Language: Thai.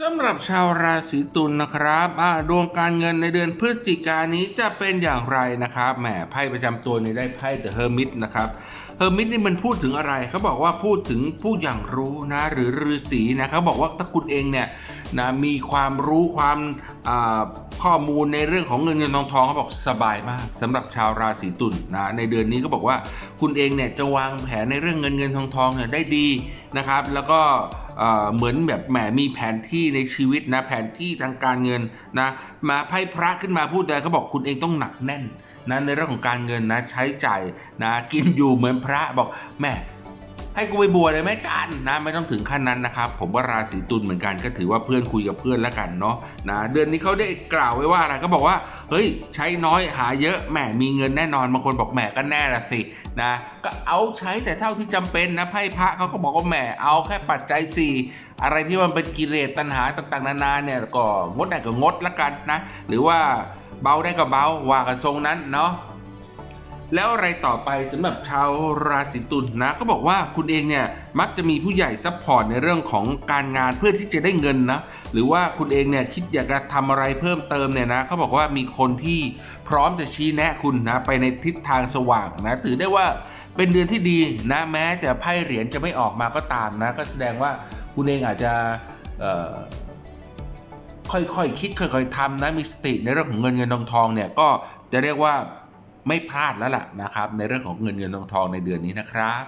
สำหรับชาวราศีตุลนะครับดวงการเงินในเดือนพฤศจิกายนนี้จะเป็นอย่างไรนะครับ แหมไพ่ประจำตัวนี้ได้ไพ่เดอะเฮอร์มิตนะครับเฮอร์มิตนี่มันพูดถึงอะไรเขาบอกว่าพูดถึงผู้อย่างรู้นะหรือฤาษีนะเขาบอกว่าถ้าคุณเองเนี่ยนะมีความรู้ความข้อมูลในเรื่องของเงินเงินทองทองเขาบอกสบายมากสำหรับชาวราศีตุลนะในเดือนนี้ก็บอกว่าคุณเองเนี่ยจะวางแผนในเรื่องเงินเงินทองทองเนี่ยได้ดีนะครับ แล้วก็ เหมือนแบบแหมมีแผนที่ในชีวิตนะแผนที่ทางการเงินนะมาไพ่พระขึ้นมาพูดแต่เขาบอกคุณเองต้องหนักแน่นนะในเรื่องของการเงินนะใช้จ่ายนะกินอยู่เหมือนพระบอกแม่ให้กูไปบวชเลยไหมกันนะไม่ต้องถึงขั้นนั้นนะครับผมว่าราศีตุลเหมือนกันก็ถือว่าเพื่อนคุยกับเพื่อนแล้วกันเนาะนะเดือนนี้เขาได้กล่าวไว้ว่าอะไรก็บอกว่า เฮ้ยใช้น้อยหาเยอะแหมมีเงินแน่นอนบางคนบอกแหมก็แน่ละสินะก็เอาใช้แต่เท่าที่จำเป็นนะไพ่พระเขาก็บอกว่าแหมเอาแค่ปัจจัยสิอะไรที่มันเป็นกิเลสตัณหาต่างๆนานาเนี่ยก็งดได้ก็งดละกันนะหรือว่าเบาได้ก็เบาว่ากันทรงนั้นเนาะ แล้วอะไรต่อไปสำหรับชาวราศีตุลนะเขาบอกว่าคุณเองเนี่ยมักจะมีผู้ใหญ่ซัพพอร์ตในเรื่องของการงานเพื่อที่จะได้เงินนะหรือว่าคุณเองเนี่ยคิดอยากจะทำอะไรเพิ่มเติมเนี่ยนะเขาบอกว่ามีคนที่พร้อมจะชี้แนะคุณนะไปในทิศทางสว่างนะถือได้ว่าเป็นเดือนที่ดีนะแม้จะไพ่เหรียญจะไม่ออกมาก็ตามนะก็แสดงว่าคุณเองอาจจะค่อยๆคคิดค่อยๆทำนะมีสติในเรื่องของเงินเงินทองทองเนี่ยก็จะเรียกว่า ไม่พลาดแล้วล่ะนะครับ ในเรื่องของเงินเงินทองทองในเดือนนี้นะครับ